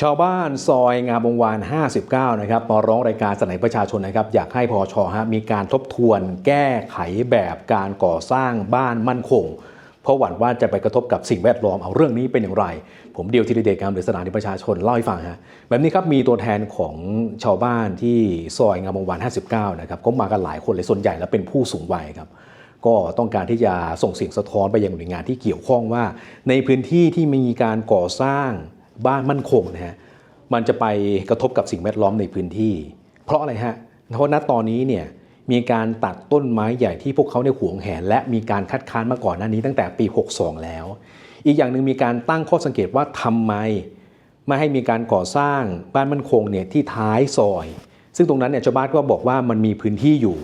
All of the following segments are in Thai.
ชาวบ้านซอยงามวงวาน 59 นะครับมาร้องรายการสนอประชาชนนะครับ อยากให้พอชฮะมีการทบทวน แก้ไขแบบการก่อสร้างบ้านมั่นคง เพราะหวั่นว่าจะไปกระทบกับสิ่งแวดล้อมเอาเรื่องนี้เป็นอย่างไร ผมเดียวทีเด็กการหรือสถานีประชาชนเล่าให้ฟังฮะแบบนี้ครับมีตัวแทนของชาวบ้านที่ซอยงามวงวาน 59 นะครับก็มากันหลายคนเลยส่วนใหญ่แล้วเป็นผู้สูงวัยครับก็ต้องการที่จะส่งเสียงสะท้อนไปยังหน่วยงานที่เกี่ยวข้องว่า ในพื้นที่ที่มีการก่อสร้าง บ้านมั่นคงนะฮะมันจะไปกระทบกับสิ่งแวดล้อมในพื้นที่ เพราะอะไรฮะเพราะณตอนนี้เนี่ยมีการตัดต้นไม้ใหญ่ที่พวกเขาในยหวงแหน และมีการคัดค้านมาก่อนหน้านี้ตั้งแต่ปี 62 แล้ว อีกอย่างหนึ่งมีการตั้งข้อสังเกตว่าทำไมไม่ให้มีการก่อสร้างบ้านมั่นคงเนี่ยที่ท้ายซอย ซึ่งตรงนั้นเนี่ยชาวบ้านก็บอกว่ามันมีพื้นที่อยู่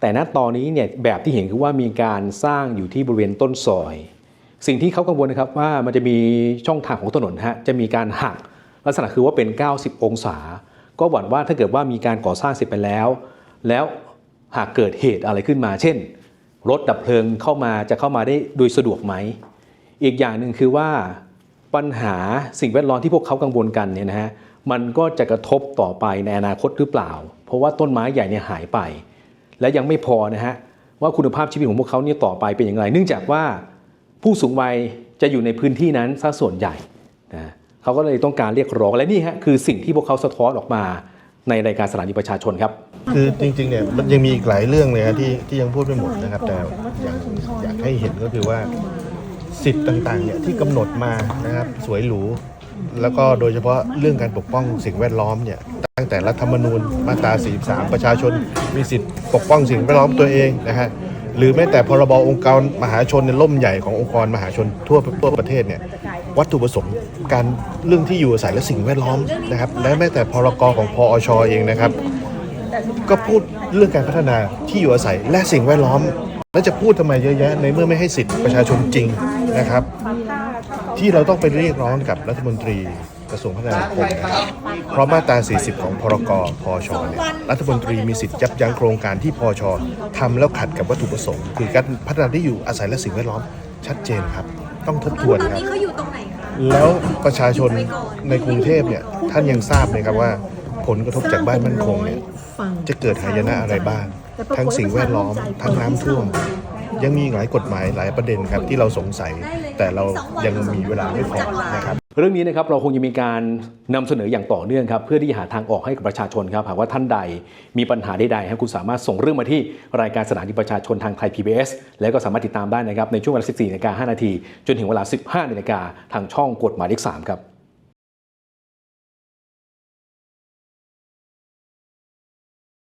แต่ณตอนนี้เนี่ยแบบที่เห็นคือว่ามีการสร้างอยู่ที่บริเวณต้นซอย สิ่งที่เขากังวลนะครับว่ามันจะมีช่องทางของถนนฮะจะมีการหักลักษณะคือว่าเป็น 90 องศา ก็หวั่นว่าถ้าเกิดว่ามีการก่อสร้างเสร็จไปแล้ว แล้วหากเกิดเหตุอะไรขึ้นมา เช่น รถดับเพลิงเข้ามาจะเข้ามาได้โดยสะดวกไหม อีกอย่างหนึ่งคือว่าปัญหาสิ่งแวดล้อมที่พวกเขากังวลกันเนี่ยนะฮะมันก็จะกระทบต่อไปในอนาคตหรือเปล่า เพราะว่าต้นไม้ใหญ่เนี่ยหายไป และยังไม่พอนะฮะว่าคุณภาพชีวิตของพวกเขาเนี่ยต่อไปเป็นอย่างไร เนื่องจากว่า ผู้สูงวัยจะอยู่ในพื้นที่นั้นซะส่วนใหญ่นะเขาก็เลยต้องการเรียกร้องและนี่ฮะคือสิ่งที่พวกเขาสะท้อนออกมาในรายการสถานีประชาชนครับ คือจริงๆเนี่ยมันยังมีอีกหลายเรื่องเลยนะที่ที่ยังพูดไม่หมดนะครับ แต่อยางอยากให้เห็นก็คือว่าสิทธิ์ต่างๆเนี่ยที่กำหนดมานะครับสวยหรู แล้วก็โดยเฉพาะเรื่องการปกป้องสิ่งแวดล้อมเนี่ยตั้งแต่รัฐธรรมนูญมาตรา 43 ประชาชนมีสิทธิ์ปกป้องสิ่งแวดล้อมตัวเองนะฮะ หรือแม้แต่พรบองค์การมหาชนในล่มใหญ่ขององค์กรมหาชนทั่วทั่วประเทศเนี่ยวัตถุประสงค์การเรื่องที่อยู่อาศัยและสิ่งแวดล้อมนะครับและแม้แต่พรกของพอชเองนะครับ ก็พูดเรื่องการพัฒนาที่อยู่อาศัยและสิ่งแวดล้อม แล้วจะพูดทำไมเยอะแยะในเมื่อไม่ให้สิทธิประชาชนจริงนะครับ ที่เราต้องไปเรียกร้องกับรัฐมนตรี กระทรวงพัฒนาสังคมนะครับเพราะมาตรา 40 ของพรกพชเนี่ยรัฐมนตรีมีสิทธิ์ยับยั้งโครงการที่พชทำแล้วขัดกับวัตถุประสงค์ คือการพัฒนาที่อยู่อาศัยและสิ่งแวดล้อมชัดเจนครับ ต้องทบทวนตอนครับนี้เขาอยู่ตรงไหนคะแล้วประชาชนในกรุงเทพเนี่ยท่านยังทราบไหมครับว่า ผลกระทบจากบ้านมั่นคงเนี่ยจะเกิดหายนะอะไรบ้าง ทั้งสิ่งแวดล้อมทั้งน้ำท่วมยังมีอีกหลายกฎหมายหลายประเด็นครับที่เราสงสัย แต่เรายังมีเวลาไม่พอนะครับ เรื่องนี้นะครับเราคงจะมีการนำเสนออย่างต่อเนื่องครับเพื่อที่จะหาทางออกให้กับประชาชนครับหากว่าท่านใดมีปัญหาใดๆครับคุณสามารถส่งเรื่องมาที่รายการสถานีประชาชนทางไทย PBS แล้วก็สามารถติดตามได้นะครับในช่วงเวลา 14นาฬิกา5นาทีจนถึงเวลา 15นาฬิกาทางช่องกฎหมายเลข3ครับ